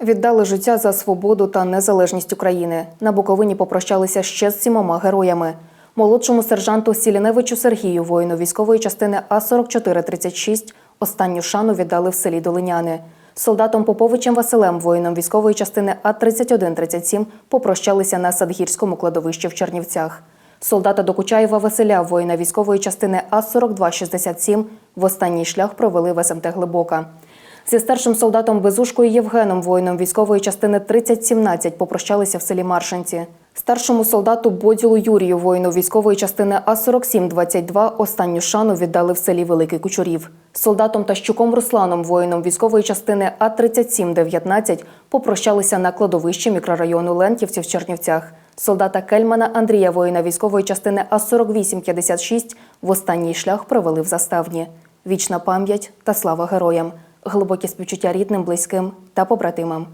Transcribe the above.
Віддали життя за свободу та незалежність України. На Буковині попрощалися ще з сімома героями. Молодшому сержанту Сіліневичу Сергію, воїну військової частини А-4436, останню шану віддали в селі Долиняни. Солдатом Поповичем Василем, воїном військової частини А-3137, попрощалися на Садгірському кладовищі в Чернівцях. Солдата Докучаєва Василя, воїна військової частини А-4267, в останній шлях провели в СМТ Глибока. Зі старшим солдатом Безушкою Євгеном, воїном військової частини 3017, попрощалися в селі Маршинці. Старшому солдату Боділу Юрію, воїну військової частини А-4722, останню шану віддали в селі Великий Кучурів. Солдатом Тащуком Русланом, воїном військової частини А-3719, попрощалися на кладовищі мікрорайону Лентівці в Чернівцях. Солдата Кельмана Андрія, воїна військової частини А-4856, в останній шлях провели в заставні. Вічна пам'ять та слава героям, глибокі співчуття рідним, близьким та побратимам.